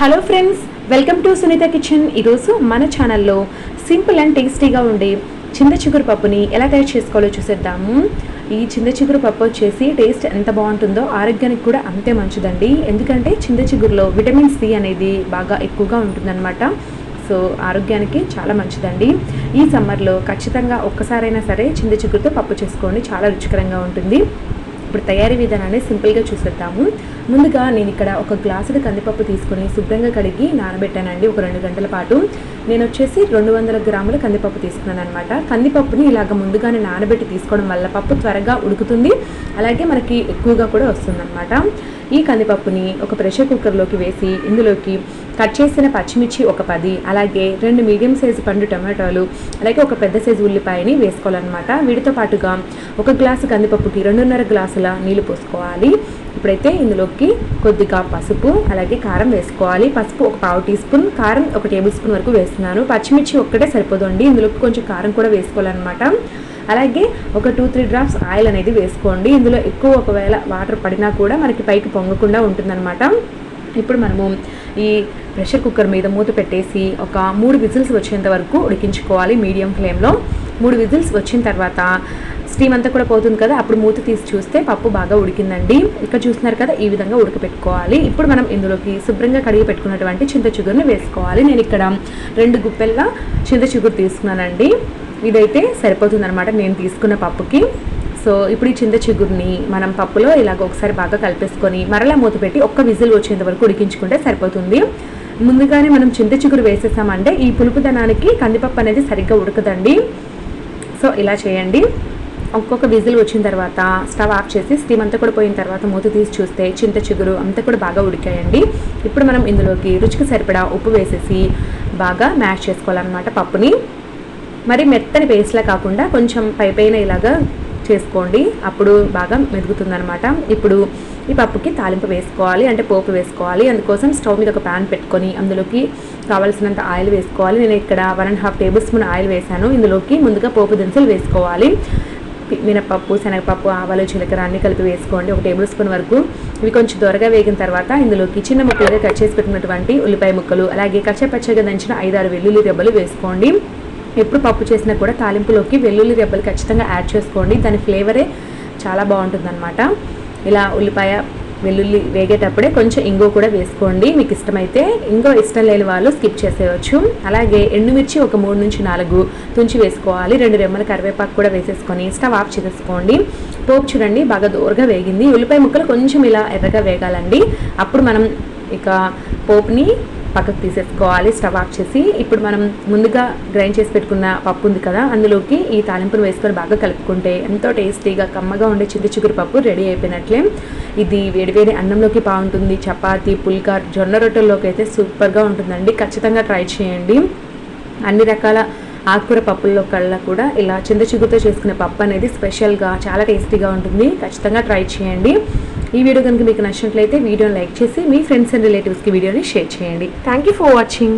Hello friends welcome to Sunitha kitchen ఈరోజు మన ఛానల్లో సింపుల్ అండ్ టేస్టీగా ఉండే చింత చిగురు పప్పుని ఎలా తయారు చేసుకోవాలో చూసేద్దాము. ఈ చింత చిగురు పప్పు వచ్చేసి టేస్ట్ ఎంత బాగుంటుందో ఆరోగ్యానికి కూడా అంతే మంచిదండి. ఎందుకంటే చింత చిగురులో విటమిన్ సి అనేది బాగా ఎక్కువగా ఉంటుందన్నమాట. సో ఆరోగ్యానికి చాలా మంచిదండి. ఈ సమ్మర్లో ఖచ్చితంగా ఒక్కసారైనా సరే చింత చిగురుతో పప్పు చేసుకోండి. చాలా రుచికరంగా ఉంటుంది. ఇప్పుడు తయారీ విధానాన్ని సింపుల్గా చూసేద్దాము. ముందుగా నేను ఇక్కడ ఒక గ్లాసుడు కందిపప్పు తీసుకుని శుభ్రంగా కడిగి నానబెట్టానండి ఒక రెండు గంటల పాటు. నేను వచ్చేసి రెండు వందల గ్రాముల కందిపప్పు తీసుకున్నాను అనమాట కందిపప్పుని ఇలాగ ముందుగానే నానబెట్టి తీసుకోవడం వల్ల పప్పు త్వరగా ఉడుకుతుంది. అలాగే మనకి ఎక్కువగా కూడా వస్తుందన్నమాట. ఈ కందిపప్పుని ఒక ప్రెషర్ కుక్కర్లోకి వేసి ఇందులోకి కట్ చేసిన పచ్చిమిర్చి ఒక పది అలాగే రెండు మీడియం సైజు పండు టమాటాలు అలాగే ఒక పెద్ద సైజు ఉల్లిపాయని వేసుకోవాలన్నమాట. వీటితో పాటుగా ఒక గ్లాసు కందిపప్పుకి రెండున్నర గ్లాసుల నీళ్ళు పోసుకోవాలి. ఇప్పుడైతే ఇందులోకి కొద్దిగా పసుపు అలాగే కారం వేసుకోవాలి. పసుపు ఒక పావు టీ స్పూన్ కారం ఒక టేబుల్ స్పూన్ వరకు వేస్తున్నాను. పచ్చిమిర్చి ఒక్కటే సరిపోదండి. ఇందులోకి కొంచెం కారం కూడా వేసుకోవాలన్నమాట. అలాగే ఒక టూ త్రీ డ్రాప్స్ ఆయిల్ అనేది వేసుకోండి. ఇందులో ఎక్కువ ఒకవేళ వాటర్ పడినా కూడా మనకి పైకి పొంగకుండా ఉంటుందన్నమాట. ఇప్పుడు మనము ఈ ప్రెషర్ కుక్కర్ మీద మూత పెట్టేసి ఒక మూడు విజిల్స్ వచ్చేంత వరకు ఉడికించుకోవాలి మీడియం ఫ్లేమ్లో. మూడు విజిల్స్ వచ్చిన తర్వాత స్టీమ్ అంతా కూడా పోతుంది కదా అప్పుడు మూత తీసి చూస్తే పప్పు బాగా ఉడికిందండి. ఇక్కడ చూస్తున్నారు కదా ఈ విధంగా ఉడకపెట్టుకోవాలి. ఇప్పుడు మనం ఇందులోకి శుభ్రంగా కడిగి పెట్టుకున్నటువంటి చింత చిగురుని వేసుకోవాలి. నేను ఇక్కడ రెండు గుప్పెల్లా చింత చిగురు తీసుకున్నానండి. ఇదైతే సరిపోతుందన్నమాట నేను తీసుకున్న పప్పుకి. సో ఇప్పుడు ఈ చింత చిగురిని మనం పప్పులో ఇలాగ ఒకసారి బాగా కలిపేసుకొని మరలా మూత పెట్టి ఒక్క విజిల్ వచ్చేంత వరకు ఉడికించుకుంటే సరిపోతుంది. ముందుగానే మనం చింత చిగురు వేసేసామంటే ఈ పులుపుదనానికి కందిపప్పు అనేది సరిగ్గా ఉడకదండి. సో ఇలా చేయండి. ఒక్కొక్క విజిల్ వచ్చిన తర్వాత స్టవ్ ఆఫ్ చేసి స్టీమ్ అంతా కూడా పోయిన తర్వాత మూత తీసి చూస్తే చింత చిగురు అంతా కూడా బాగా ఉడికాయండి. ఇప్పుడు మనం ఇందులోకి రుచికి సరిపడా ఉప్పు వేసేసి బాగా మ్యాష్ చేసుకోవాలన్నమాట పప్పుని. మరి మెత్తని పేస్ట్లా కాకుండా కొంచెం పై పైన ఇలాగా చేసుకోండి. అప్పుడు బాగా మెదుగుతుందనమాట ఇప్పుడు ఈ పప్పుకి తాలింపు వేసుకోవాలి అంటే పోపు వేసుకోవాలి. అందుకోసం స్టవ్ మీద ఒక ప్యాన్ పెట్టుకొని అందులోకి కావాల్సినంత ఆయిల్ వేసుకోవాలి. నేను ఇక్కడ one and half tablespoon oil వేసాను ఇందులోకి ముందుగా పోపు దినుసులు వేసుకోవాలి. మినపప్పు శనగపప్పు ఆవాలు జీలకర్ర అన్ని కలిపి వేసుకోండి. ఒక టేబుల్ స్పూన్ వరకు. ఇవి కొంచెం దొరగా వేగిన తర్వాత ఇందులోకి చిన్న ముక్కలుగా కట్ చేసి పెట్టినటువంటి ఉల్లిపాయ ముక్కలు అలాగే కచ్చపచ్చగా దంచిన ఐదారు వెల్లుల్లి రెబ్బలు వేసుకోండి. ఎప్పుడు పప్పు చేసినా కూడా తాలింపులోకి వెల్లుల్లి రెబ్బలు ఖచ్చితంగా యాడ్ చేసుకోండి. దాని ఫ్లేవరే చాలా బాగుంటుందన్నమాట. ఇలా ఉల్లిపాయ వెల్లుల్లి వేగేటప్పుడే కొంచెం ఇంగో కూడా వేసుకోండి. మీకు ఇష్టమైతే ఇంగో ఇష్టం లేని వాళ్ళు స్కిప్ చేసేయచ్చు. అలాగే ఎండుమిర్చి ఒక మూడు నుంచి నాలుగు తుంచి వేసుకోవాలి. రెండు రెమ్మల కరివేపాకు కూడా వేసేసుకొని స్టవ్ ఆఫ్ చేసేసుకోండి. పోపు చూడండి బాగా దూరగా వేగింది. ఉల్లిపాయ ముక్కలు కొంచెం ఇలా ఎర్రగా వేగాలండి. అప్పుడు మనం ఇక పోపుని పక్కకు తీసేసుకోవాలి స్టవ్ ఆఫ్ చేసి. ఇప్పుడు మనం ముందుగా గ్రైండ్ చేసి పెట్టుకున్న పప్పు ఉంది కదా అందులోకి ఈ తాలింపును వేసుకొని బాగా కలుపుకుంటే ఎంతో టేస్టీగా కమ్మగా ఉండే చింత చిగురు పప్పు రెడీ అయిపోయినట్లే. ఇది వేడివేడి అన్నంలోకి బాగుంటుంది. చపాతీ పుల్కా జొన్న రొట్టెల్లోకి అయితే సూపర్గా ఉంటుందండి. ఖచ్చితంగా ట్రై చేయండి. అన్ని రకాల ఆకుకూర పప్పుల్లో కల్లా కూడా ఇలా చింత చిగురుతో చేసుకునే పప్పు అనేది స్పెషల్గా చాలా టేస్టీగా ఉంటుంది. ఖచ్చితంగా ట్రై చేయండి. ఈ వీడియో కనుక మీకు నచ్చినట్లయితే వీడియోని లైక్ చేసి మీ ఫ్రెండ్స్ అండ్ రిలేటివ్స్కి వీడియోని షేర్ చేయండి. Thank you for watching